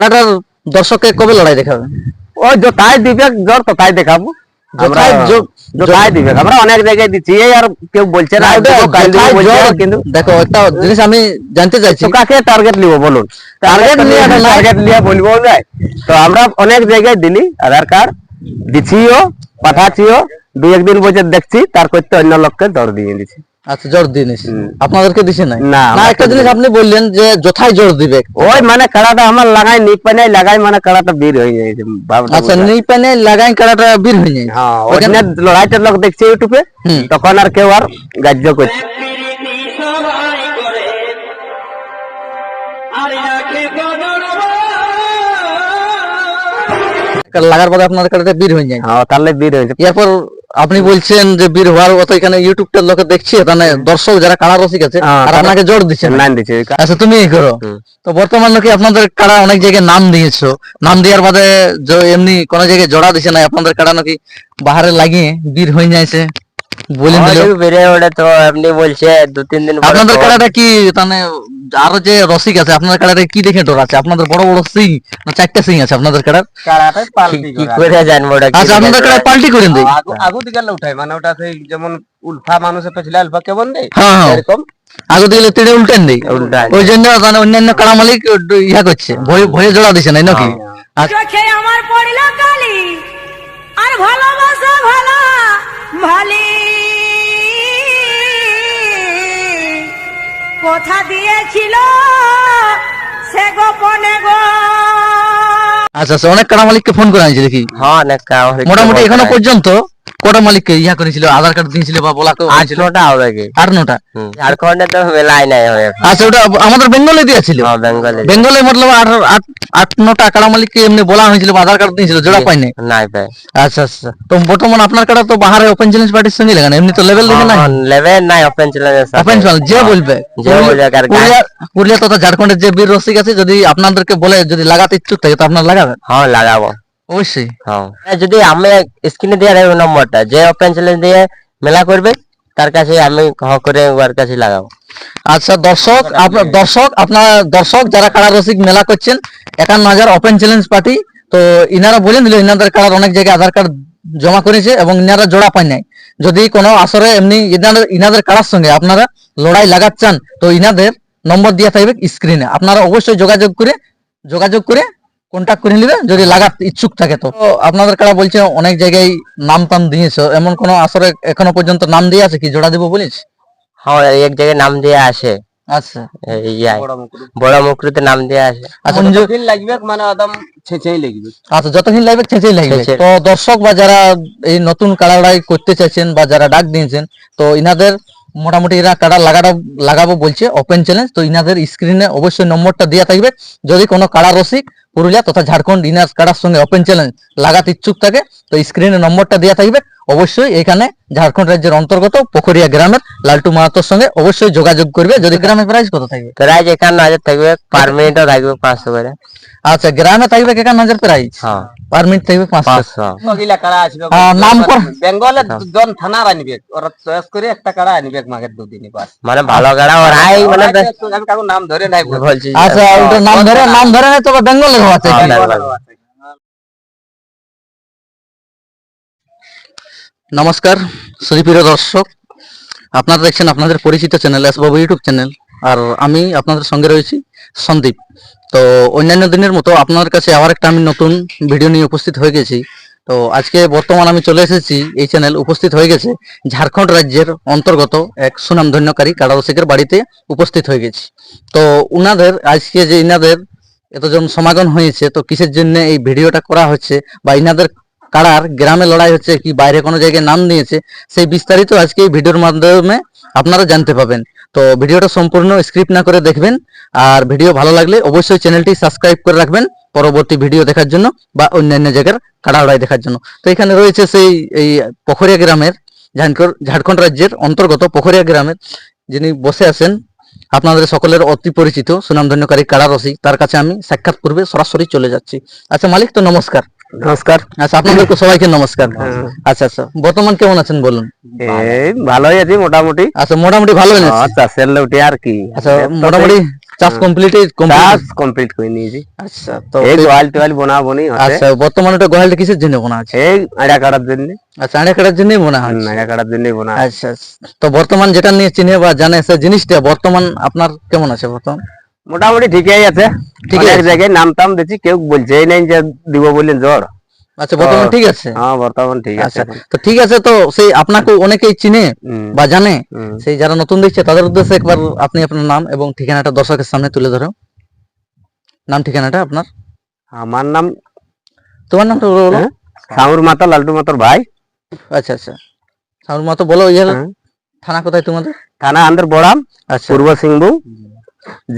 খেলাটার দর্শককে কবে লড়াই দেখাবে? ওই যতাই দিবে জ্বর ততাই দেখাবো। আমরা যথাই দিবে। আমরা অনেক জায়গায় দিচ্ছি এই আর কেউ বলছে না না, দেবো, কাল দেবো যথাই বলছে জোর- কিন্তু দেখো একটা জিনিস আমি জানতে চাইছি। তো কাকে টার্গেট নিব বলুন। টার্গেট নিয়ে টার্গেট নিয়ে বলব যায় তো আমরা অনেক জায়গায় দিলি আধার কার্ড দিছিও পাঠাচ্ছিও। দুই একদিন বসে দেখছি তার করতে অন্য লোককে দৌড় দিয়ে দিছি। আচ্ছা জোর দিয়ে আপনাদেরকে দিছে নাই? না, না একটা জিনিস আপনি বললেন যে যথাই জোর দিবে। ওই মানে কাড়াটা আমার লাগাই নি পানাই লাগাই মানে কাড়াটা বীর হয়ে আচ্ছা বুঝা। পানে লাগাই কাটাটা বীর হয়ে যায়। হ্যাঁ ওখানে- ওখানে লড়াইটা লোক দেখছে ইউটিউবে তখন আর কেউ আর গাজ্য করছে লাগার পরে আপনাদের কাটাটা বীর হয়ে যায়। হ্যাঁ তাহলে বীর হয়েছে এরপর আপনি বলছেন যে বীর হওয়ার মতো এখানে ইউটিউবটার লোকে দেখছি মানে দর্শক যারা কাড়া রসিক আছে হ্যাঁ, আর আপনাকে জোর দিচ্ছেন নাম দিচ্ছে। আচ্ছা তুমি এই করো। তো বর্তমানে কি আপনাদের কাড়া অনেক জায়গায় নাম দিয়েছ। নাম দেওয়ার বাদে এমনি কোন জায়গায় জোড়া দিছে না আপনাদের কাড়া নাকি বাহারে লাগিয়ে বীর হয়ে যাইছে? বলেন দিল। বেড়ে ওঠে তো এমনি বলছে দু তিন দিন আপনাদের কাড়াটা কি মানে আরও যে রসিক আছে আপনার কাড়াটা কি দেখে ডর আছে? আপনাদের বড় বড় সিং না চারটা সিং আছে আপনাদের কাড়ার? কি করে। জানব ওটা আচ্ছা আপনাদের কাড়ায় পাল্টি করে দেই। আগু দিকে উঠায় মানে ওটা সেই যেমন উল্ফা মানুষের পেছলে আলফা কেমন দেয় হ্যাঁ হ্যাঁ। এরকম। আগে দিলে তিড়ে উল্টেন দেই। ওই জন্য মানে অন্যান্য কাড়া মালিক ইয়া করছে। ভয়ে ভয়ে জোড়া দিছে না নাকি? আচ্ছা চোখে আমার পড়ল কালি আর ভালোবাসা ভালা ভালি কথা দিয়েছিল সে গোপনে গো। আচ্ছা আচ্ছা অনেক কাড়া মালিককে ফোন করে আনছি দেখি। হ্যাঁ অনেক মোটামুটি এখনও পর্যন্ত কটা মালিককে ইয়া করেছিল? আধার কার্ড দিয়েছিল বা বলা হবে কি? আট নটা ঝাড়খণ্ডে তো মেলাই নাই আচ্ছা ওটা আমাদের বেঙ্গলে দিয়েছিল হ্যাঁ বেঙ্গলে। বেঙ্গলে মতলব আট আট আট নটা কাড়া মালিককে এমনি বলা হয়েছিল বা আধার কার্ড দিয়েছিল জোড়া পাই নাই নাই পাই আচ্ছা আচ্ছা। তো বর্তমান আপনার কাটা তো বাহারে ওপেন চ্যালেঞ্জ পার্টির সঙ্গে লাগানো এমনি তো লেভেল দেখে নাই? লেভেল নাই ওপেন চ্যালেঞ্জের ওপেন চ্যালেঞ্জ যে বলবে। যে বলবে পুরুলিয়া তথা ঝাড়খণ্ডের যে বীর রসিক আছে যদি আপনাদেরকে বলে যদি লাগাতে ইচ্ছুক থাকে তো আপনার লাগাবেন? হ্যাঁ লাগাবো। অবশ্যই। হ্যাঁ। যদি আমি স্ক্রিনে দিয়ে রাখব নম্বরটা যে ওপেন চ্যালেঞ্জ দিয়ে মেলা করবে তার কাছে আমি হ করে ওর কাছে লাগাবো। আচ্ছা দর্শক আপনার দর্শক আপনার দর্শক যারা কাড়া রসিক মেলা করছেন একান্ন হাজার ওপেন চ্যালেঞ্জ পার্টি তো ইনারা বলেন দিল ইনাদের কাড়ার অনেক জায়গায় আধার কার্ড জমা করেছে এবং ইনারা জোড়া পায় নাই। যদি কোনো আসরে এমনি ইনাদের ইনাদের কাড়ার সঙ্গে আপনারা লড়াই লাগাচ্ছেন তো ইনাদের নম্বর দিয়ে থাকবে স্ক্রিনে আপনারা অবশ্যই যোগাযোগ করে যোগাযোগ করে কন্ট্যাক্ট করে নেবে যদি লাগার ইচ্ছুক থাকে তো। আপনাদের কাড়া বলছে অনেক জায়গায় নাম টাম দিয়েছে এমন কোনো আসরে এখনও পর্যন্ত নাম দিয়ে আছে কি? জোড়া দিব বলিস? হ্যাঁ এক জায়গায় নাম দিয়ে আসে। আচ্ছা। বড় মুকরুতে নাম দিয়ে আসে। আচ্ছা যে- লাগবে মানে একদম ছেঁচেই লাগবে। আচ্ছা যতদিন লাগবে ছেঁচেই লাগবে। তো দর্শক বা যারা এই নতুন কাড়াড়াই করতে চাইছেন বা যারা ডাক দিয়েছেন তো ইনাদের মোটামুটি এরা কাড়া লাগাটা লাগাবো বলছে ওপেন চ্যালেঞ্জ তো ইনাদের স্ক্রিনে অবশ্যই নম্বরটা দেওয়া থাকবে। যদি কোনো কাড়া রসিক পুরুলিয়া তথা ঝাড়খণ্ড ইনার কাড়ার সঙ্গে ওপেন চ্যালেঞ্জ লাগাতে ইচ্ছুক থাকে তো স্ক্রিনে নম্বরটা দেওয়া থাকবে। অবশ্যই এখানে ঝাড়খণ্ড রাজ্যের অন্তর্গত পোখরিয়া গ্রামের লালটু মাহাতোর সঙ্গে অবশ্যই যোগাযোগ করবে। যদি গ্রামে প্রাইস কত থাকবে? প্রাইজ একান্ন হাজার থাকবে পার মিনিটও থাকবে পাঁচশো করে। আচ্ছা গ্রামে থাকবে একান্ন হাজার প্রাইস হ্যাঁ। পার মিনিট থাকবে পাঁচশো। নাম বেঙ্গলে জন থানার আনবে ওরা চয়েস করে একটা কারা আনবে মাঘের দুদিনই বাস মানে ভালো গাড়া ওর হাই মানে আমি কাকু নাম ধরে নাই বলছি। বলছি আচ্ছা নাম ধরে নাম ধরে নাই তবে বেঙ্গলে আছে। নমস্কার সুপ্রিয় দর্শক আপনারা দেখছেন আপনাদের পরিচিত channel S Babu YouTube channel আর আমি আপনাদের সঙ্গে রয়েছি সন্দীপ। তো অন্যান্য দিনের মতো আপনার কাছে আবার একটা আমি নতুন ভিডিও নিয়ে উপস্থিত হয়ে গেছি। তো আজকে বর্তমান আমি চলে এসেছি এই চ্যানেল উপস্থিত হয়ে গেছে ঝাড়খণ্ড রাজ্যের অন্তর্গত এক সুনামধন্যকারী কারারসিকের বাড়িতে উপস্থিত হয়ে গেছি। তো উনাদের আজকে যে ইনাদের এতজন সমাগম হয়েছে, তো কিসের জন্য এই ভিডিওটা করা হচ্ছে বা ইনাদের কারার গ্রামে লড়াই হচ্ছে কি বাইরে কোনো জায়গায় নাম নিয়েছে সেই বিস্তারিত আজকে এই ভিডিওর মাধ্যমে আপনারা জানতে পাবেন। তো ভিডিওটা সম্পূর্ণ স্ক্রিপ্ট না করে দেখবেন, আর ভিডিও ভালো লাগলে অবশ্যই চ্যানেলটি সাবস্ক্রাইব করে রাখবেন পরবর্তী ভিডিও দেখার জন্য বা অন্যান্য জায়গার কাড়া লড়াই দেখার জন্য। তো এখানে রয়েছে সেই, এই পোখরিয়া গ্রামের ঝাড়খণ্ড ঝাড়খণ্ড রাজ্যের অন্তর্গত পোখরিয়া গ্রামের যিনি বসে আছেন আপনাদের সকলের অতি পরিচিত সুনামধন্যকারী কাড়া রসিক, তার কাছে আমি সাক্ষাৎ পূর্বে সরাসরি চলে যাচ্ছি। আচ্ছা মালিক, তো নমস্কার। নমস্কার। আচ্ছা আপনাদেরকে সবাইকে নমস্কার। আচ্ছা আচ্ছা বর্তমান কেমন আছেন বলুন? এই ভালোই আছি মোটামুটি। আচ্ছা মোটামুটি ভালোই না আচ্ছা সেল উঠে আর কি। আচ্ছা মোটামুটি চাষ কমপ্লিট কাজ কমপ্লিট করে নিয়েছি। আচ্ছা তো এই গোয়াল টোয়াল বোনা বনি হচ্ছে। আচ্ছা বর্তমানে ওটা গোহালটা কিসের জন্য বোনা আছে এই আড়া কাটার জন্য। আচ্ছা আড়ে কাটার জন্যই বোনা হয় আড়া কাটার জন্য বোনা আচ্ছা আচ্ছা। তো বর্তমান যেটা নিয়ে চিনে বা জানে সে জিনিসটা বর্তমান আপনার কেমন আছে বর্তমান? মোটামুটি ঠিকই আছে। ঠিকই অনেক আছে। জায়গায় নাম টাম দিচ্ছি কেউ বলছেই নাই যে দিব বললেন জ্বর। আচ্ছা বর্তমান ঠিক আছে? হ্যাঁ বর্তমান ঠিক আছে আচ্ছা তো ঠিক আছে তো সেই আপনাকে অনেকেই চিনে বা জানে সেই যারা নতুন দেখছে তাদের উদ্দেশ্যে একবার আপনি আপনার নাম এবং ঠিকানাটা দর্শকের সামনে তুলে ধরো নাম ঠিকানাটা আপনার? আমার নাম তোমার নামটা বলো বলো। হ্যাঁ? মাতা লালটু মাতার ভাই। আচ্ছা আচ্ছা। সামর মাতো বলো ইয়ে হ্যাঁ। থানা কোথায় তোমাদের? থানা আন্দার বড়াম আচ্ছা। পূর্ব সিংভূম।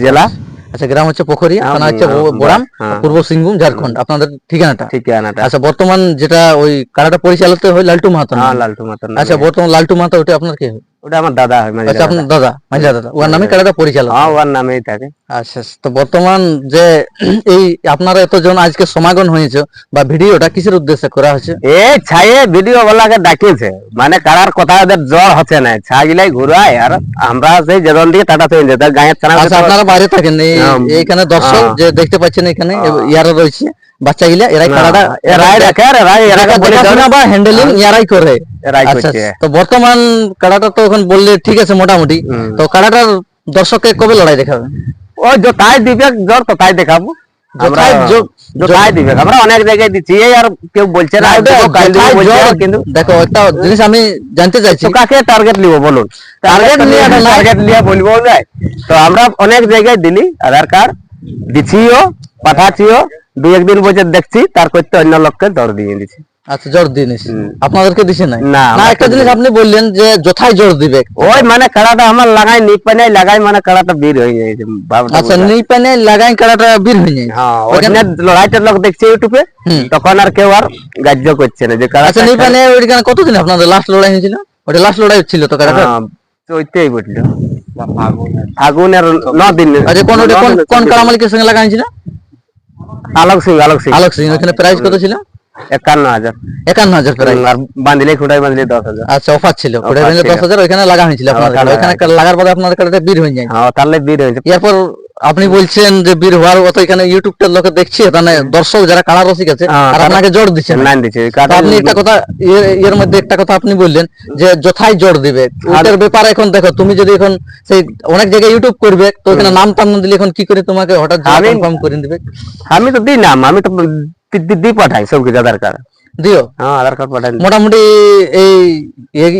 জেলা আচ্ছা গ্রাম হচ্ছে পোখরি থানা হচ্ছে বোরাম হ্যাঁ। পূর্ব সিংভূম ঝাড়খণ্ড আপনাদের ঠিকানাটা ঠিকানাটা আচ্ছা বর্তমান যেটা ওই কারাটা পরিচালিত হয় লালটু মাহাতো হ্যাঁ। লালটু মাতার আচ্ছা বর্তমান লালটু মাহাতো ওটা আপনার কি হয়? ওটা আমার দাদা হয় আচ্ছা আপনার দাদা মাঝা দাদা। ওর নামে কারাটা পরিচালক। হ্যাঁ ওর নামেই থাকে। আচ্ছা আচ্ছা। তো বর্তমান যে এই আপনারা এতজন আজকে সমাগম হয়েছে বা ভিডিওটা কিসের উদ্দেশ্যে করা হয়েছে? এই ছায়ে ভিডিও ডাকিয়েছে মানে কারার কথা ওদের জ্বর হচ্ছে না। ছাগিলাই ঘুরায় আর আমরা সেই দিকে টাটা চলে যেতে গায়ের চানা আচ্ছা আপনারা বাইরে থাকেন। হ্যাঁ। এইখানে দর্শক হ্যাঁ। যে দেখতে পাচ্ছেন এখানে হ্যাঁ। ইয়ারা রয়েছে। বাচ্চা গিলা এরাই কারাটা এরাই দেখে আর এরাই এরাকে বলে দেখাশোনা বা হ্যান্ডেলিং ইয়ারাই করে এরাই আচ্ছা করছে তো বর্তমান কারাটা তো এখন বললে ঠিক আছে মোটামুটি হুম। তো কারাটার দর্শককে কবে লড়াই দেখাবে ওই যে তাই দিবে জ্বর তো তাই দেখাবো আমরা যথাই জ- যে তাই দিবে আমরা অনেক জায়গায় দিচ্ছি এই আর কেউ বলছে না না, ওটা দেবো, কাল দেবো যথাই বলছে জোর- না, কিন্তু দেখো একটা জিনিস আমি জানতে চাইছি তো কাকে টার্গেট নিব বলুন টার্গেট নিয়ে টার্গেট নিয়ে বলব যায় তো আমরা অনেক জায়গায় দিলি আধার কার্ড দিছিও পাঠাচ্ছিও দু একদিন বসে দেখছি তার করতে অন্য লোককে দর দিয়ে দিছি। আচ্ছা জোর দিনিস হুম। আপনাদেরকে দিছে নাই? না, না একটা জিনিস আপনি বললেন যে যথাই জোর দিবে। ওই মানে কাড়াটা আমার লাগাই নিপ পানে লাগাই মানে কাড়াটা বীর হয়ে যাইছে আচ্ছা লাগাই বীর হয়ে যায়। হ্যাঁ ওখানে- ওখানে লোক দেখছে ইউটিউবে তখন আর কেউ আর গ্রাহ্য করছে না যে আচ্ছা ওইখানে কতদিন আপনাদের লাস্ট লড়াই হয়েছিল? ওটা লাস্ট লড়াই ছিল তো হ্যাঁ, চৈতেই ফাগুনের। ন দিন আচ্ছা কোন কোন কোন মালিকের সঙ্গে লাগা হয়েছিল? আলোক সিং আলোক সিং। আলোক সিং ওখানে প্রাইস কত ছিল? একান্ন হাজার। একান্ন হাজার প্রাইস আর বাঁধিলে বাঁধিলে দশ হাজার। আচ্ছা অফার ছিল। দশ হাজার ওইখানে লাগা হয়েছিল আপনাদের। ওইখানে লাগার পরে আপনার কাছে বীর হয়ে যায়। হ্যাঁ তাহলে বীর হয়েছে। এরপর আপনি বলছেন যে বীর হওয়ার মতো এখানে ইউটিউবটার লোকে দেখছে মানে দর্শক যারা কারা রসিক আছে আর আপনাকে জোর দিচ্ছে না। দিচ্ছে। আপনি একটা কথা এর- মধ্যে একটা কথা আপনি বললেন যে যথাই জোর দিবে। ওটার ব্যাপারে এখন দেখো তুমি যদি এখন সেই অনেক জায়গায় ইউটিউব করবে তো এখানে নাম টাম না দিলে এখন কি করে তোমাকে হঠাৎ কনফার্ম করে দিবে? আমি তো দিই নাম আমি তো দি- দি- দি পাঠাই সব কিছু আধার কার্ড দিও। হ্যাঁ আধার কার্ড পাঠাই মোটামুটি এই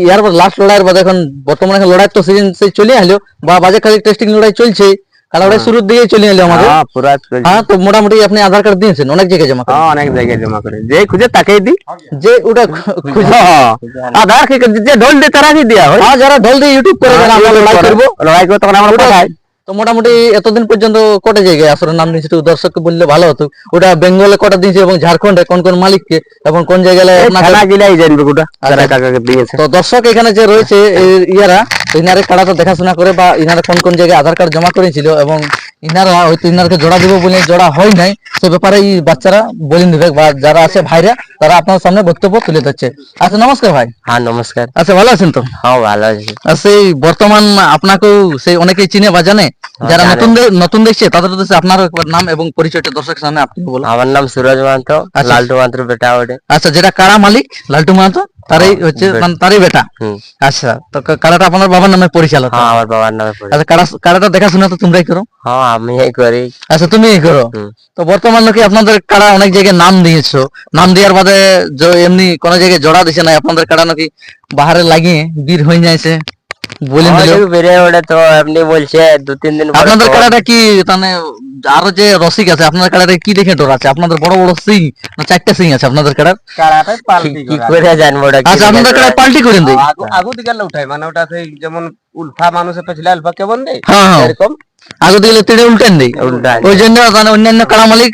ইয়ার পর লাস্ট লড়াইয়ের বাদে এখন বর্তমানে লড়াই তো সিজন সেই চলে আসলো বা বাজে খালি টেস্টিং লড়াই চলছে। কারণ লড়াই শুরুর দিকে চলে এলো আমাদের। হ্যাঁ পুরা চলছে। হ্যাঁ তো মোটামুটি আপনি আধার কার্ড দিয়েছেন অনেক জায়গায় জমা করেন। হ্যাঁ অনেক জায়গায় জমা করে। যে খুঁজে তাকেই দিই। যে ওটা খু- খুঁজে হ্যাঁ, আধার কি যে ঢোল দিয়ে তারা কি দেওয়া হয়। হ্যাঁ যারা ঢোল দিয়ে ইউটিউব করে যারা আমরা লড়াই করব। লড়াই করে তখন আমরা পাঠাই। তো মোটামুটি এতদিন পর্যন্ত কটা জায়গায় আসলে নাম একটু দর্শককে বললে ভালো হতো ওটা বেঙ্গলে কটা দিয়েছে এবং ঝাড়খণ্ডে কোন কোন মালিককে এবং কোন জায়গায় আচ্ছা। তো দর্শক এখানে যে রয়েছে ইয়ারা ইনারে কাড়াটা দেখাশোনা করে বা ইনারা কোন কোন জায়গায় আধার কার্ড জমা করেছিল এবং ইনারা হয়তো ইনারকে জোড়া দিব বলে জোড়া হয় নাই সে ব্যাপারে এই বাচ্চারা বলে দিবে বা যারা আছে ভাইরা তারা আপনার সামনে বক্তব্য তুলে ধরছে। আচ্ছা নমস্কার ভাই। হ্যাঁ নমস্কার। আচ্ছা ভালো আছেন তো? হ্যাঁ ভালো আছি। আর সেই বর্তমান আপনাকেও সেই অনেকেই চিনে বা জানে যারা নতুন নতুন দেখছে তাদের উদ্দেশ্যে আপনারও একবার নাম এবং পরিচয়টা দর্শকের সামনে আপনি বলুন। আমার নাম সুরজ মাহাতো আচ্ছা। লালটু মাহাতোর বেটা ওটে আচ্ছা যেটা কারা মালিক? লালটু মাহাতো তারই হচ্ছে মানে তারই বেটা। আচ্ছা তো কা- কারাটা আপনার বাবার নামে পরিচালক হ্যাঁ আমার বাবার নামে আচ্ছা কারা কারাটা দেখাশোনা তো তোমরাই করো। হ্যাঁ আমি এই করি। আচ্ছা তুমি করো। তো বর্তমান নাকি আপনাদের কারা অনেক জায়গায় নাম দিয়েছ। নাম দেওয়ার বাদে এমনি কোন জায়গায় জোড়া দিছে না আপনাদের কারা নাকি বাহারে লাগিয়ে বীর হয়ে যাইছে বলেন দিল। বেড়ে ওঠে তো এমনি বলছে দু তিন দিন আপনাদের কারাটা কি মানে আরও যে রসিক আছে আপনার কারাটা কি দেখে ডর আছে? আপনাদের বড় বড় সিং না চারটা সিং আছে আপনাদের কারার কারাটাই পাল্টি কি করে। জানব ওটা? আচ্ছা আপনাদের কারা পাল্টি করে দেয় আগু দিকে উঠাই মানে ওটা সেই যেমন উল্ফা মানুষের পেছলে আলফা কেমন দেয় হ্যাঁ হ্যাঁ। এরকম। আগে দিলে তিড়ে উল্টেন উল্টায়। ওই জন্য মানে অন্যান্য কারা মালিক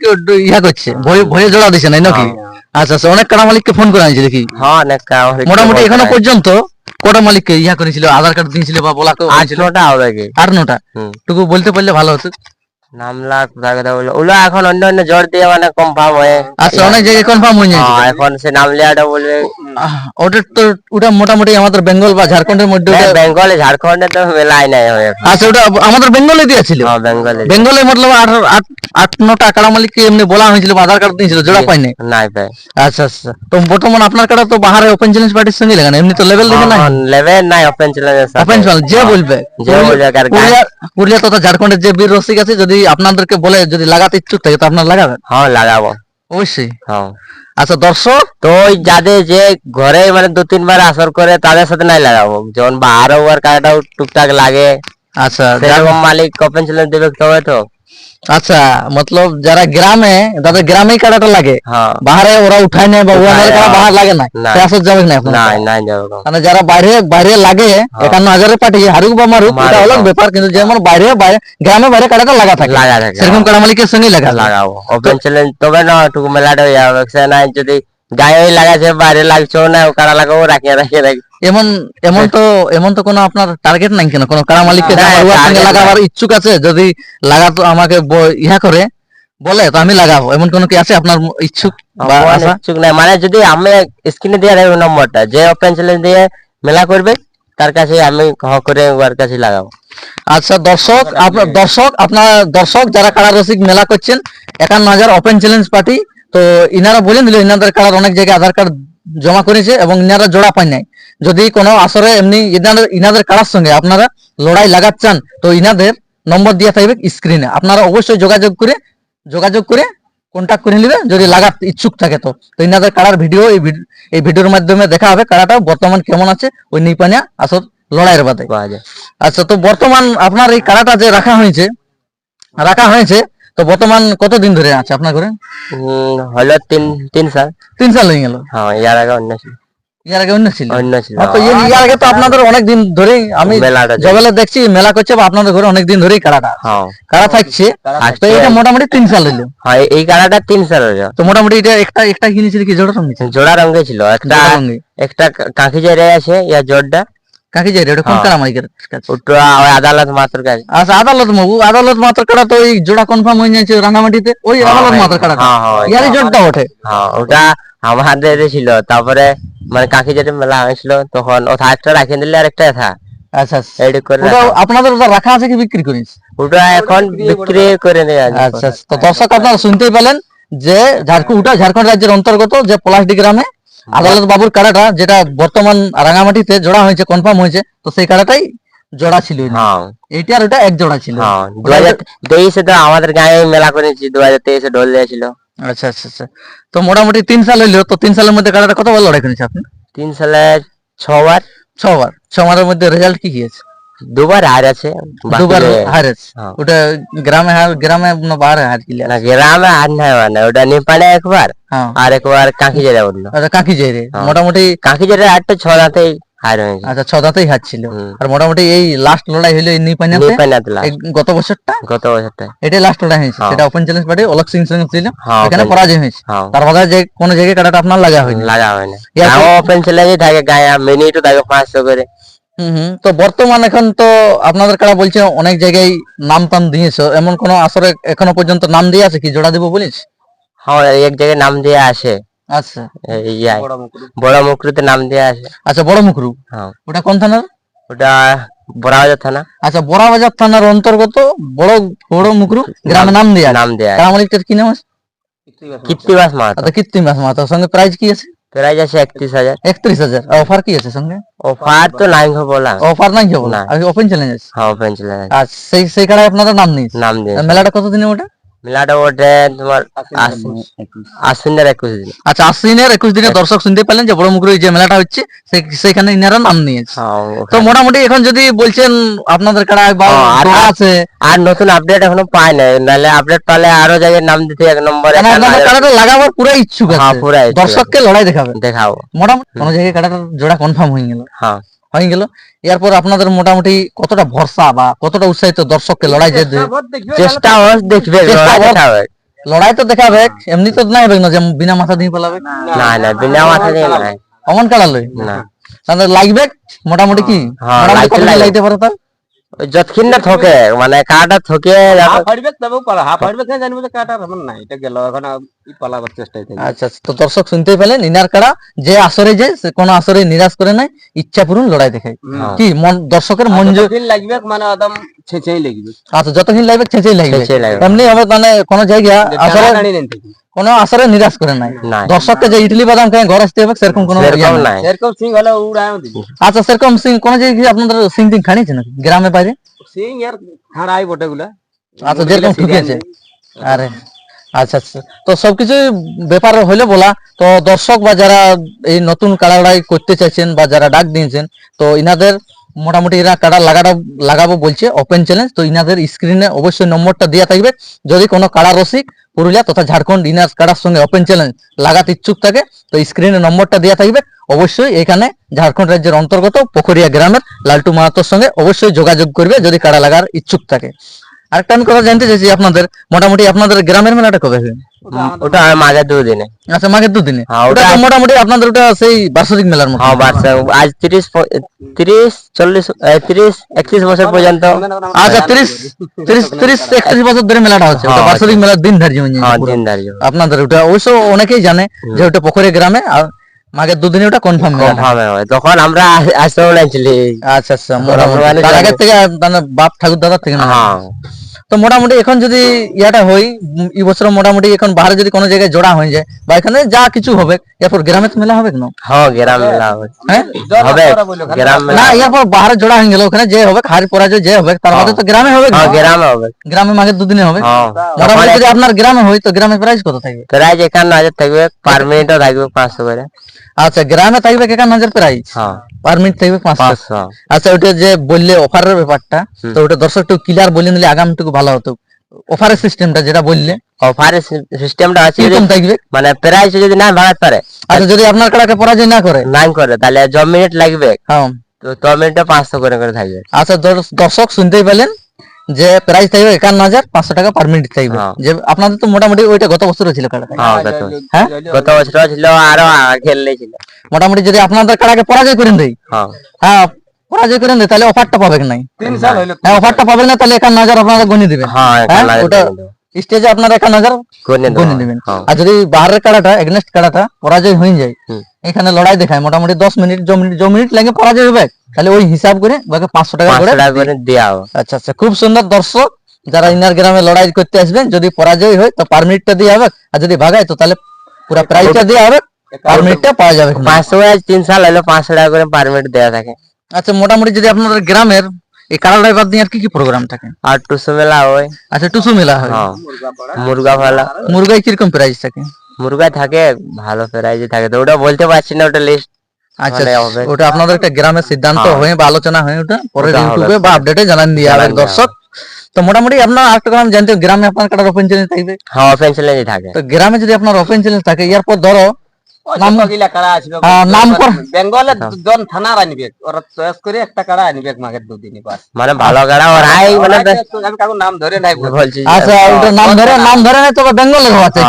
ইয়া করছে। ভয়ে ভয়ে জোড়া দিছে না নাকি? আচ্ছা আচ্ছা অনেক কারা মালিককে ফোন করে আনছে দেখি। হ্যাঁ অনেক হয়েছে মোটামুটি এখনও হয়। পর্যন্ত কটা মালিককে ইয়া করেছিল? আধার কার্ড দিয়েছিল বা বলা আট নটা কি আট নটা। হুম। টুকু বলতে পারলে ভালো হতো। কোথায় কথা বলল ওগুলো এখন অন্য অন্য জ্বর দিয়ে মানে কনফার্ম হয়ে। আচ্ছা অনেক জায়গায় কনফার্ম হয়ে যাচ্ছে হ্যাঁ, এখন সে নাম লিয়াটা বলবে। ওটা তো ওটা মোটামুটি আমাদের বেঙ্গল বা ঝাড়খণ্ডের মধ্যে হ্যাঁ, বেঙ্গলে ঝাড়খণ্ডে তো মেলাই নাই হয়ে আচ্ছা ওটা আমাদের বেঙ্গলে দিয়েছিল হ্যাঁ বেঙ্গলে। বেঙ্গলে মতলব আট আট আট নটা কাড়া মালিককে এমনি বলা হয়েছিল আধার কার্ড দিয়েছিল জোড়া পাইনি নাই? পাই আচ্ছা আচ্ছা। তো বর্তমান আপনার কাড়া তো বাহারে ওপেন চ্যালেঞ্জ পার্টির সঙ্গে লাগানো এমনি তো লেভেল দেখে নাই? লেভেল নাই ওপেন চ্যালেঞ্জের সাথে। ওপেন চ্যালেঞ্জ যে বলবে। যে বলবে, পুরুলিয়া তথা ঝাড়খণ্ডের যে বীর রসিক আছে যদি আপনাদেরকে বলে যদি লাগাতে ইচ্ছুক থাকে তো আপনারা লাগাবেন? হ্যাঁ লাগাবো। অবশ্যই। হ্যাঁ। আচ্ছা দর্শক? তো ওই যাদের যে ঘরে মানে দু তিনবার আসর করে তাদের সাথে নাই লাগাবো। যেমন বাহার ওভার কাটাও টুকটাক লাগে। আচ্ছা সেরকম মালিক কপেন ছিলেন দেবে তবে তো? আচ্ছা মতলব যারা গ্রামে তাদের গ্রামেই কাটাটা লাগে। হ্যাঁ। বাহারে ওরা উঠায় নেয় বা কাড়া হ্যাঁ। বাহার লাগে না। না। যাবে না মানে যারা বাইরে বাইরে লাগে একান্ন হাজারে পাঠিয়ে হারুক বা মারুক এটা অলগ হ্যাঁ। ব্যাপার কিন্তু যেমন বাইরে বাইরে গ্রামে বাইরে কাটাটা লাগা থাকে। লাগা থাকে সেরকম কাড়া মালিকের সঙ্গেই লাগা লাগে। লাগাবো ওপেন চ্যালেঞ্জ তবে না টুকু মেলাটা হয়ে যাবে। যদি গায়ে লাগাছে বাইরে লাগছো না ও কারা লাগাবো রাখিয়ে রাখিয়ে রাখি এমন এমন তো এমন তো কোনো আপনার টার্গেট নাই কেন? কোনো কাড়া মালিককে সঙ্গে লাগাবার ইচ্ছুক আছে? যদি লাগাতো আমাকে ইহা করে বলে তো আমি লাগাবো। এমন কোনো কি আছে আপনার ইচ্ছুক? ইচ্ছুক নাই। মানে যদি আমি স্ক্রিনে নম্বরটা যে ওপেন চ্যালেঞ্জ দিয়ে মেলা করবে তার কাছে আমি হ করে ওর কাছে লাগাবো। আচ্ছা দর্শক আপনার দর্শক আপনার দর্শক যারা কাড়া রসিক মেলা করছেন একান্ন হাজার ওপেন চ্যালেঞ্জ পার্টি তো ইনারা বলে দিল ইনাদের কাড়ার অনেক জায়গায় আধার কার্ড জমা করেছে এবং ইনারা জোড়া পায় নাই। যদি কোনো আসরে এমনি ইনাদের ইনাদের কাড়ার সঙ্গে আপনারা লড়াই লাগাচ্ছেন তো ইনাদের নম্বর দিয়ে থাকবে স্ক্রিনে আপনারা অবশ্যই যোগাযোগ করে যোগাযোগ করে কন্ট্যাক্ট করে নেবে যদি লাগার ইচ্ছুক থাকে তো। তো ইনাদের কাড়ার ভিডিও এই এই ভিডিওর মাধ্যমে দেখা হবে কাড়াটা বর্তমান কেমন আছে ওই নিপানিয়া আসর লড়াইয়ের বাদে। আচ্ছা তো বর্তমান আপনার এই কারাটা যে রাখা হয়েছে রাখা হয়েছে তো বর্তমান কতদিন ধরে আছে আপনার ঘরে? হলো তিন তিন সাল। তিন সাল হয়ে গেল। হ্যাঁ ইয়ার আগে অন্য ছিল। ইয়ার আগে অন্য ছিল। অন্য ছিল। হ্যাঁ, তো ইয়ার আগে তো আপনাদের অনেক দিন ধরেই আমি মেলাটা দেখছি। মেলা করছে আপনাদের ঘরে অনেক দিন ধরেই কাড়াটা। হ্যাঁ। কাড়া থাকছে। তো এটা মোটামুটি তিন সাল হলো। হ্যাঁ এই তিন সাল হলো। তো মোটামুটি এটা একটা একটা কিনেছিল কি জোড়া রঙ জোড়া রঙে ছিল। একটা জোড়া একটা কা- কাকি জায়গায় আছে জোরটা কাকে যাই রে? এটা কোন হ্যাঁ। কাড়া কাছে ওটা ওই আদালত মাত্র কাছে আচ্ছা আদালত আদালত মাত্র কাড়া তো ওই জোড়া কনফার্ম হয়ে যাচ্ছে রাঙামাটিতে? ওই হ্যাঁ, আদালত হ্যাঁ, মাত্র কাড়াটা হ্যাঁ, হ্যাঁ, ইয়ারই জোরটা ওঠে। হ্যাঁ ওটা আমাদের ছিল তারপরে মানে কাকি যেটা মেলা হয়েছিল তখন ও একটা রাখিয়ে দিলে আরেকটা থা আচ্ছা আচ্ছা। এইটা করে ওটা আপনাদের ওটা রাখা আছে কি বিক্রি করিস? ওটা এখন বিক্রি করে নেই আজ আচ্ছা। তো দর্শক আপনারা শুনতেই পেলেন যে ঝাড়খণ্ড ওটা ঝাড়খণ্ড রাজ্যের অন্তর্গত যে পলাশডি গ্রামে আদালত বাবুর কাড়াটা যেটা বর্তমান রাঙামাটিতে জোড়া হয়েছে কনফার্ম হয়েছে তো সেই কাড়াটাই জোড়া ছিল এটা এইটা আর ওটা এক জোড়া ছিল। হ্যাঁ দু হাজার তেইশে তো আমাদের গায়ে মেলা করেছি দু হাজার তেইশে ঢোল দিয়েছিল। আচ্ছা আচ্ছা আচ্ছা। তো মোটামুটি তিন সাল হইল তো তিন সালের মধ্যে কাড়াটা কতবার লড়াই করেছে আপনি? তিন সালে ছবার। ছবার। ছবারের মধ্যে রেজাল্ট কি কি আছে? দুবার হার আছে দুবার হারেছে হ্যাঁ। ওটা গ্রামে হার গ্রামে না বাইরে হার কিলে না গ্রামে হার নাই মানে ওটা নিপানে একবার হ্যাঁ। আর একবার কাকি জেলা উঠল আচ্ছা কাকি যাই রে হ্যাঁ। মোটামুটি কাকি জেলা হারটা ছ রাতেই হার হয়েছে। আচ্ছা ছদাতেই হার ছিল। আর মোটামুটি এই লাস্ট লড়াই হইল এই নিপানিয়াতে নিপানে গত বছরটা? গত বছরটা। এটাই লাস্ট লড়াই হয়েছে। হ্যাঁ। সেটা open challenge party Alok Singh সঙ্গে ছিল। এখানে পরাজয় হয়েছে। হ্যাঁ। তার বাদে যে কোন জায়গায় কাটাটা আপনার লাগা হয়নি। লাগা হয় না ওপেন ছেলে থাকে গায়ে মিনিটও থাকে পাঁচশো করে। হুম হুম। তো বর্তমান এখন তো আপনাদের কারা বলছে অনেক জায়গায় নাম টাম দিয়েছ এমন কোন আসরে এখনও পর্যন্ত নাম দিয়ে আছে কি জোড়া দিব বলিস? হ্যাঁ এক জায়গায় নাম দিয়ে আসে। আচ্ছা। বড় মুকরুতে নাম দিয়ে আসে। আচ্ছা বড় মুখরু হ্যাঁ। ওটা কোন থানার? ওটা বড়াবাজার থানা। আচ্ছা বড়াবাজার থানার অন্তর্গত বড় বড় মুখরু গ্রামে নাম দিয়ে আছে। নাম দিয়ে গ্রাম মালিকটার কি নাম আছে? কীর্তিবাস মাহাতো। আচ্ছা কৃত্রিম মাস মাতার সঙ্গে প্রাইজ কি আছে? প্রাইজ আছে একত্রিশ হাজার। একত্রিশ হাজার। অফার কি আছে সঙ্গে? অফার তো নাই হব না। অফার নাই হব? না। ওপেন চ্যালেঞ্জ আছে। হ্যাঁ ওপেন চ্যালেঞ্জ আর সেই সেই কারণে আপনাদের নাম নেই নাম দিয়ে মেলাটা কতদিনে ওটা মেলাটা ওঠে তোমার আশ্বিনের একুশ দিন। আচ্ছা আশ্বিনের একুশ দিনে দর্শক শুনতে পেলেন যে বড় মুখরু যে মেলাটা হচ্ছে সেখানে ইনারা নাম নিয়েছে। হ্যাঁ তো মোটামুটি এখন যদি বলছেন আপনাদের কাড়ায় বা হ্যাঁ, আছে? আর নতুন আপডেট এখনও নাই। নাহলে আপডেট পালে আরও জায়গায় নাম দিতে এক নম্বরে কেন আপনাদের কাড়াটা লাগাবার পুরো ইচ্ছুক হ্যাঁ আছে। দর্শককে লড়াই দেখাবে। দেখাও মোটামুটি কোন জায়গায় কাড়াটা জোড়া কনফার্ম হয়ে গেল। হ্যাঁ। হয়ে গেল। এরপর আপনাদের মোটামুটি কতটা ভরসা বা কতটা উৎসাহিত দর্শককে লড়াই চেষ্টা দেখবে লড়াই অবশ্য- দেখাবে লড়াই তো দেখাবে এমনি তো নাই না যে বিনা মাথা দিয়ে পেলাবে। না না বিনা মাথা দিয়ে নাই। অমন কাড়ালই না। তাহলে লাগবে মোটামুটি কি? হ্যাঁ, মোটামুটি লাগতে পারে তার যতক্ষণ মানে কাটা ঠকে হাফ হারবে পালা হাফ কেন জানব যে কাটার আমার নাই এটা গেল এখন ই পালাবার চেষ্টায় থাকি। আচ্ছা আচ্ছা, তো দর্শক শুনতেই পেলেন ইনার কাড়া যে আসরে যায় সে কোনো আসরে নিরাশ করে নাই ইচ্ছা পূরণ লড়াই দেখায় কি মন দর্শকের মন যে- যতদিন লাগবে মানে একদম ছেঁচেই লাগবে। আচ্ছা যতক্ষণ লাগবে ছেঁচেই লাগবে। এমনি হবে মানে কোনো জায়গা আসরে। কোনো আসরে নিরাশ করে নাই। দর্শককে যে ইডলি বাদাম খাই ঘর আসতে হবে সেরকম কোনো সেরকম নাই। সেরকম সিং হলে উড়ায় আচ্ছা সেরকম সিং কোন জায়গায় আপনাদের সিং টিং খানিয়েছে নাকি গ্রামে বাইরে? সিং আর খাড়াই বটে গুলা। আচ্ছা যেরকম ঠুকেছে আরে আচ্ছা আচ্ছা। তো সবকিছু ব্যাপার হইলে বলা তো দর্শক বা যারা এই নতুন কাড়াড়াই করতে চাইছেন বা যারা ডাক দিয়েছেন তো ইনাদের মোটামুটি এরা কাড়া লাগাটা লাগাবো বলছে ওপেন চ্যালেঞ্জ তো ইনাদের স্ক্রিনে অবশ্যই নম্বরটা দেওয়া থাকবে। যদি কোনো কাড়া রসিক পুরুলিয়া তথা ঝাড়খণ্ড ইনার কাড়ার সঙ্গে ওপেন চ্যালেঞ্জ লাগাতে ইচ্ছুক থাকে, তো স্ক্রিনে নম্বরটা দেওয়া থাকবে। অবশ্যই এখানে ঝাড়খণ্ড রাজ্যের অন্তর্গত পোখরিয়া গ্রামের লালটু মাহাতোর সঙ্গে অবশ্যই যোগাযোগ করবে যদি কাড়া লাগার ইচ্ছুক থাকে। আরেকটা আমি কথা জানতে চাইছি আপনাদের মোটামুটি আপনাদের গ্রামের মেলাটা কবে ওটা মাঝে দুদিনে। আচ্ছা মাঘের দুদিনে। হ্যাঁ, ওটা মোটামুটি আপনাদের ওটা সেই বার্ষিক মেলার মতো। হ্যাঁ বার্ষিক আজ তিরিশ প- তিরিশ চল্লিশ এ, তিরিশ একত্রিশ বছর পর্যন্ত। আচ্ছা তিরিশ তিরিশ তিরিশ একত্রিশ বছর ধরে মেলাটা হচ্ছে। ওটা হ্যাঁ, বার্ষিক মেলার দিন ধার্য হয়ে হ্যাঁ দিন দাঁড়িয়ে আপনাদের ওটা অবশ্য অনেকেই জানে যে ওটা পোখরে গ্রামে আর মাঘের দুদিনে ওটা কনফার্ম হবে কনফার্ম হয়। তখন আমরা আসতে বলেছিলি আচ্ছা আচ্ছা মোটামুটি। আগের থেকে মানে বাপ ঠাকুর দাদা থেকে না? হ্যাঁ। তো মোটামুটি এখন যদি ইয়াটা হয় উম, এই বছর মোটামুটি এখন বাইরে যদি কোনো জায়গায় জোড়া হয়ে যায় বা এখানে যা কিছু হবে এরপর গ্রামে তো মেলা হবে কেন হ্যাঁ গ্রাম মেলা হবে। হ্যাঁ? হবে গ্রাম মেলা না এরপর বাইরে জোড়া হয়ে গেল ওখানে যে হবে খারি পরাজয় যে হবে তার মধ্যে তো গ্রামে হবে হ্যাঁ গ্রামে হবে। গ্রামে মাঘের দুদিনে হবে। হ্যাঁ। মোটামুটি যদি আপনার গ্রামে হয় তো গ্রামে প্রাইস কত থাকবে? প্রাইজ এখানে হাজার থাকবে পার মিনিটও থাকবে পাঁচশো করে। আচ্ছা গ্রামে থাকবে একান্ন হাজার প্রাইস হ্যাঁ। পার মিনিট থাকবে পাঁচশো পাঁচশো আচ্ছা ওটা যে বললে অফারের ব্যাপারটা তো ওটা দর্শক একটু ক্লিয়ার বলে নিলে আগামীটুকু ভালো হতো। অফারের সিস্টেমটা যেটা বললে। অফারের সিস্টেমটা আছে যদি কীরকম থাকবে? মানে প্রাইস যদি না ভাগাতে পারে। আচ্ছা যদি আপনার কাড়াকে পরাজয় না করে? নাই করে তাহলে জ মিনিট লাগবে। হ্যাঁ। তো মিনিটে পাঁচশো করে করে থাকবে। আচ্ছা দর- দর্শক শুনতেই পেলেন। যে প্রাইস থাকবে একান্ন হাজার পাঁচশো টাকা পার মিনিট থাকবে হ্যাঁ। যে আপনাদের তো মোটামুটি ওইটা গত বছর ছিল কাড়াটা হ্যাঁ গত হ্যাঁ? বছর ছিল আরও খেললে ছিল মোটামুটি যদি আপনাদের কাড়াকে পরাজয় করেন দেই হ্যাঁ হ্যাঁ পরাজয় করেন দেয় তাহলে অফারটা পাবেন নাই তিন সাল হইল হ্যাঁ অফারটা পাবেন না তাহলে একান্ন হাজার আপনারা গণে দিবেন হ্যাঁ হ্যাঁ ওটা স্টেজে আপনারা একান্ন হাজার করে দেবো। গণে দিবেন হ্যাঁ। আর যদি বাহারের কাড়াটা এগনেস্ট কাড়াটা পরাজয় হয়ে যায় হুম। এখানে লড়াই দেখায় মোটামুটি দশ মিনিট যে মিনিট লাগে পরাজয় হবে। তাহলে ওই হিসাব করে বাকি পাঁচশো টাকা করে দেওয়া আচ্ছা আচ্ছা খুব সুন্দর দর্শক। যারা ইনার গ্রামে লড়াই করতে আসবেন যদি পরাজয় হয় তো পার মিনিটটা দিয়ে হবে। আর যদি ভাগায় তো তাহলে পুরো প্রাইসটা দিয়ে হবে। পার মিনিটটা পাওয়া যাবে পাঁচশো তিন সাল হলো পাঁচশো টাকা করে পার মিনিট দেওয়া থাকে। আচ্ছা মোটামুটি যদি আপনাদের গ্রামের এই কারাড়াই বাদ দিয়ে আর কি কি প্রোগ্রাম থাকে? আর টুসু মেলা হয়। আচ্ছা টুসু মেলা হয়। হ্যাঁ মুরগা ভালো মুরগাই কীরকম প্রাইস থাকে? মুরগা থাকে ভালো প্রাইজ থাকে। তো ওটা বলতে পারছি না ওটা লিস্ট আচ্ছা ওটা আপনাদের একটা গ্রামের সিদ্ধান্ত হ্যাঁ। হয়ে বা আলোচনা হয়ে ওটা। পরে ইউটিউবে বা আপডেটে জানান দিয়ে দেয়া দর্শক। তো মোটামুটি আপনার আরেকটা গ্রাম জানতে গ্রামে আপনার কাটার ওপেন চ্যালেঞ্জ থাকবে। হ্যাঁ ওপেন চ্যালেঞ্জ থাকে। তো গ্রামে যদি আপনার ওপেন চ্যালেঞ্জ থাকে এরপর ধরো কাড়া ওরা কাড়া দুদিনে বাস। মানে ভালো গাড়া ওরাই মানে আমি কাকু নাম ধরে নাই বলছি। বলছি আচ্ছা নাম ধরে নাম ধরে নাই তবে বেঙ্গলে হওয়া চাই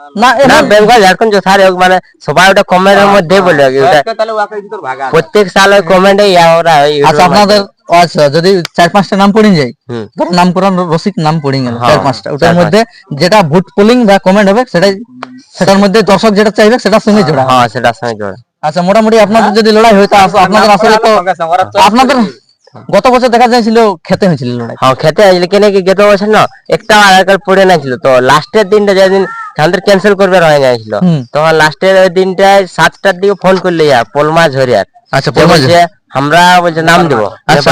হ্যাঁ। না ঝাড়খণ্ড হোক মানে সবাই ওটা কমেন্টের মধ্যে। প্রত্যেক সাল ওই কমেন্টে ইয়া ওরা আচ্ছা আপনাদের আচ্ছা যদি চার পাঁচটা নাম পড়ে যায় ধরো নাম রসিক নাম পড়ে গেল হ্যাঁ, চার পাঁচটা ওটার মধ্যে যেটা ভোট পোলিং বা কমেন্ট হবে সেটাই সেটার মধ্যে দর্শক যেটা চাইবে সেটার সঙ্গে জোড়া হ্যাঁ সেটার সঙ্গে জোড়া। আচ্ছা মোটামুটি আপনাদের যদি লড়াই হয় তা আপনাদের আসলে তো আপনাদের গত বছর দেখা যাচ্ছিল খেতে হয়েছিল লড়াই। হ্যাঁ খেতে আসলে কেন কি গেতে বছর না একটা আধার কার্ড পড়ে না ছিল তো লাস্টের দিনটা যেদিন আমাদের ক্যান্সেল করবে রয়ে গেছিল তখন লাস্টের ওই দিনটায় সাতটার দিকে ফোন করলে ইয়া পলমা ঝরিয়ার। আচ্ছা বলছে আমরা বলছে নাম দিব আচ্ছা।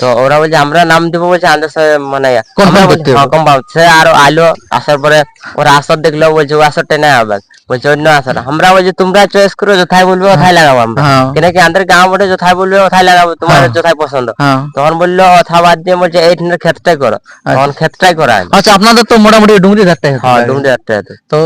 তো ওরা বলছে আমরা নাম দিব বলছে আমাদের মানে বলছি, করতে হবে। হ্যাঁ, আরও আইলো আসার পরে ওরা আসর দেখল বলছে ও আসরটা নেই হবে বলছে অন্য আসর আমরা বলছি তোমরা চয়েস করো যথায় বলবে ওথায় লাগাবো আমরা। হ্যাঁ। কেন কি আমাদের গাঁ বটে যথায় বলবে ওথায় লাগাবো তোমার যথায় পছন্দ। হ্যাঁ। তখন বলল অথা বাদ দিয়ে বলছে এইখানের ক্ষেতটাই করো। তখন ক্ষেতটাই করা আচ্ছা আপনাদের তো মোটামুটি ঘাটটাই হতো হ্যাঁ ডুমরি একটা তো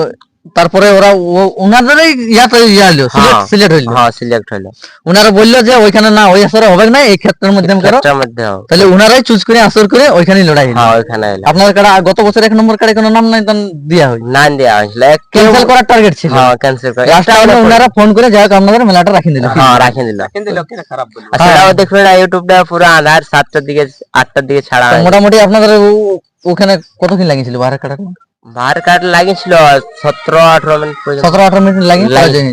তারপরে ওরা ও- ওনাদেরই ইয়াতে ইয়া হলো সিলেক্ট হ্যাঁ। সিলেক্ট হইল। হ্যাঁ সিলেক্ট হইল। ওনারা বলল যে ওইখানে না ওই আসরে হবে না এই ক্ষেত্রের করো। মধ্যে হবে। তাহলে ওনারাই চুজ করে আসর করে ওইখানেই লড়াই হলো হ্যাঁ ওইখানে এলো। আপনার কাড়া গত বছর এক নম্বর কাড়ে কোনো নাম নাই তখন দিয়া হয় নাম দেওয়া হয়েছিল ক্যান্সেল করার টার্গেট ছিল। হ্যাঁ ক্যান্সেল করে লাস্ট টাইমে ওনারা ফোন করে যাই হোক আপনাদের মেলাটা রাখি দিল। হ্যাঁ রাখে দিল। কিন্তু লোকেরা খারাপ আর সেটাও দেখবে না ইউটিউবটা পুরো আধার সাতটার দিকে আটটার দিকে ছাড়া মোটামুটি আপনাদের ওখানে কতক্ষণ লাগিয়েছিল? বাহারের কাটা বাহার কার্ড লাগিয়েছিল সতেরো আঠারো মিনিট সতেরো আঠারো মিনিট জয়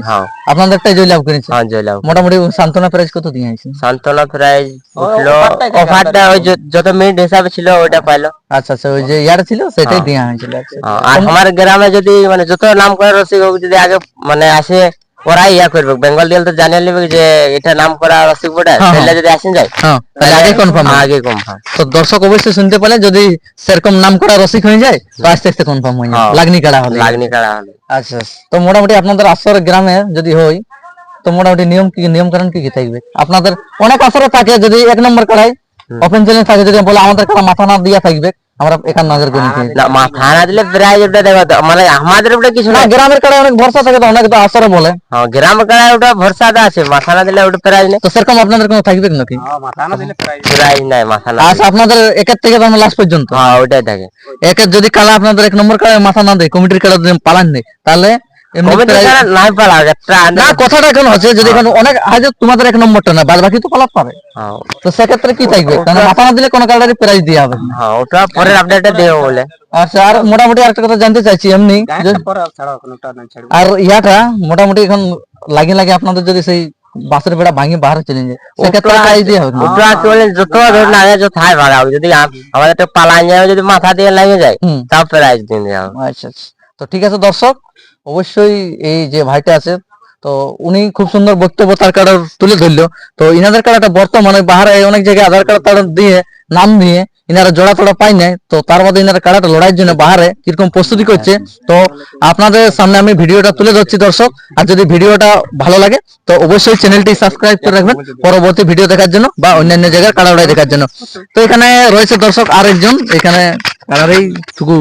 হ্যাঁ। আপনাদেরটাই লাভ করেছে। হ্যাঁ জয়লাভ। মোটামুটি সান্ত্বনা প্রাইজ কত দিয়ে আছে সান্ত্বনা প্রাইজ উঠল অফারটা ওই যত মিনিট হিসাবে ছিল ওইটা পাইলো। আচ্ছা আচ্ছা ওই যে ইয়ার ছিল সেটাই দেওয়া হয়েছিল। হ্যাঁ, আর আমার গ্রামে যদি মানে যত নাম করে রসিক যদি আগে মানে আসে ওরাই ইয়া করবে বেঙ্গল দিল তো জানিয়ে নেবে যে এটা নাম করা রসিক বোর্ডে হ্যাঁ, তাহলে যদি আসেন যায় হ্যাঁ তাহলে আগে কনফার্ম আগে কনফার্ম তো দর্শক অবশ্যই শুনতে পেলে যদি সেরকম নাম করা রসিক হয়ে যায় তো আস্তে আস্তে কনফার্ম হয়ে যায় হ্যাঁ। লাগনি কাড়া হলে। লাগনি কাড়া হলে। আচ্ছা তো মোটামুটি আপনাদের আসর গ্রামে যদি হয় তো মোটামুটি নিয়ম কি নিয়ম কারণ কি কি থাকবে? আপনাদের অনেক আসরে থাকে যদি এক নম্বর কাড়াই ওপেন চ্যালেঞ্জ থাকে যদি বলে আমাদের কাড়া মাথা না দিয়া থাকবে আমরা করে মাথা না দিলে প্রাইজ ওটা দেখো মানে আমাদের উপরে কিছু না গ্রামের কাড়ায় অনেক ভরসা থাকে তো অনেক তো আসরে বলে। হ্যাঁ গ্রাম কাড়া ওটা ভরসা আছে মাথা না দিলে ওটা প্রাইজ নেই। তো সেরকম আপনাদের কোনো থাকবে নাকি? হ্যাঁ, মাথা না দিলে প্রাইজ প্রাইজ নাই মাথা না আচ্ছা আপনাদের একের থেকে তো লাস্ট পর্যন্ত। হ্যাঁ ওটাই থাকে। একের যদি কালা আপনাদের এক নম্বর কাড়ায় মাথা না দেয় কমিটির কাড়া যদি পালান নেই তাহলে না কথাটা কেন হচ্ছে যদি এখন অনেক আজ তোমাদের এক নম্বরটা না বাদ বাকি তো হ্যাঁ। তো সেক্ষেত্রে কি থাকবে? কারণ মাথা না দিলে কোনো কালারই প্রাইজ দেওয়া হবে হ্যাঁ ওটা পরের আপডেটে দেবো বলে। আচ্ছা আর মোটামুটি আরেকটা কথা জানতে চাইছি এমনি আর ইয়াটা মোটামুটি এখন লাগিয়ে লাগিয়ে আপনাদের যদি সেই বাসের বেড়া ভাঙি বাইরে চলে যায় সেক্ষেত্রে প্রাইজ দেওয়া হবে ওটা চলে যত ধরুন আগে যত থাই ভাড়া যদি আম- আমাদের একটা পালান যায় যদি মাথা দিয়ে লাগে যায় তাও প্রাইজ দিন যাও আচ্ছা আচ্ছা। তো ঠিক আছে দর্শক অবশ্যই এই যে ভাইটা আছে তো উনি খুব সুন্দর বক্তব্য তার কার্ড তুলে ধরলো। তো ইনাদের একটা বর্তমানে বাহারে অনেক জায়গায় আধার কার্ড তার দিয়ে, নাম দিয়ে ইনারা জোড়া তোড়া পাই নাই তো তার মধ্যে ইনারা কাড়াটা লড়াইয়ের জন্য বাহারে কীরকম প্রস্তুতি করছে তো আপনাদের সামনে আমি ভিডিওটা তুলে ধরছি দর্শক আর যদি ভিডিওটা ভালো লাগে তো অবশ্যই চ্যানেলটি সাবস্ক্রাইব করে রাখবেন পরবর্তী ভিডিও দেখার জন্য বা অন্যান্য জায়গায় কাড়া লড়াই দেখার জন্য। তো এখানে রয়েছে দর্শক আরেকজন এখানে কাড়ারই টুকু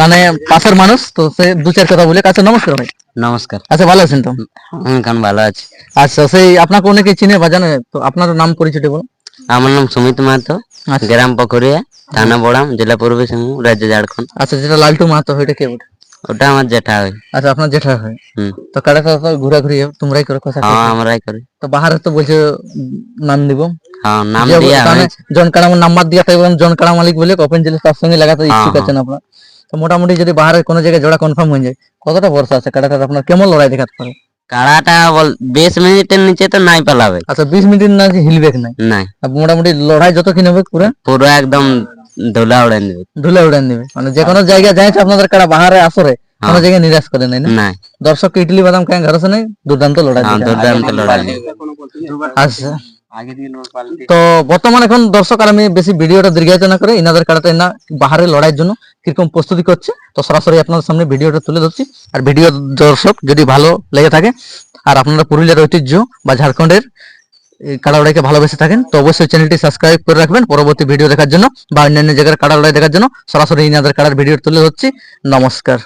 মানে পাশের মানুষ তো সে দু চার কথা বলে কাছে নমস্কার ভাই। নমস্কার। আচ্ছা ভালো আছেন তো? কান ভালো আছি। আচ্ছা সেই আপনাকে অনেকে চিনে বা জানে তো আপনার নাম পরিচয়টা বলুন। আমার নাম সুমিত মাহাতো। আচ্ছা গ্রাম পকরিয়া থানা বড়াম জেলা পূর্ব সিংভূম রাজ্য ঝাড়খণ্ড। আচ্ছা যেটা লালটু মাহাতো ওইটা কে ওটা ওটা আমার জেঠা হয়। আচ্ছা আপনার জেঠা হয়। হুম। তো কাড়াটা তো ঘোরাঘুরি তোমরাই করে কথা হ্যাঁ আমরাই করি। তো বাহারে তো বলছে নাম দিব? হ্যাঁ নাম দিয়া জন কাড়া নাম্বার দিয়া থাকবে জন কাড়া মালিক বলে ওপেন জেলে তার সঙ্গে লাগাতে ইচ্ছুক হ্যাঁ, আছেন আপনার। তো মোটামুটি যদি বাহারে কোনো জায়গায় জোড়া কনফার্ম হয়ে যায় কতটা ভরসা আছে? কাড়াটা আপনার কেমন লড়াই দেখাতে পারে? কাড়াটা বল বিশ মিনিটের নিচে তো নাই পালাবে। আচ্ছা বিশ মিনিট না হিলবেক নাই? নাই। মোটামুটি লড়াই যত হবে নেবে পুরো? পুরো একদম ধুলা উড়ান দিবে ধুলে উড়ান দিবে মানে যে কোনো জায়গায় যাইছে আপনাদের কাড়া বাহারে আসরে কোনো হ্যাঁ। জায়গায় নিরাশ করে নাই না? দর্শক ইডলি বাদাম খায় ঘরে নেই দুর্দান্ত লড়াই হ্যাঁ দুর্দান্ত লড়াই আচ্ছা। তো বর্তমানে এখন দর্শক, আর আমি বেশি ভিডিওটা দীর্ঘায়িত না করে ইনাদের কাড়াটা না, বাহারে লড়াইয়ের জন্য কীরকম প্রস্তুতি করছে, তো সরাসরি আপনাদের সামনে ভিডিওটা তুলে ধরছি। আর ভিডিও দর্শক যদি ভালো লেগে থাকে, আর আপনারা পুরুলিয়ার ঐতিহ্য বা ঝাড়খণ্ডের এই কাড়া লড়াইকে ভালোবেসে থাকেন, তো অবশ্যই চ্যানেলটি সাবস্ক্রাইব করে রাখবেন পরবর্তী ভিডিও দেখার জন্য বা অন্যান্য জায়গার কাড়া লড়াই দেখার জন্য সরাসরি ইনাদের কাড়ার ভিডিও তুলে ধরছি। নমস্কার।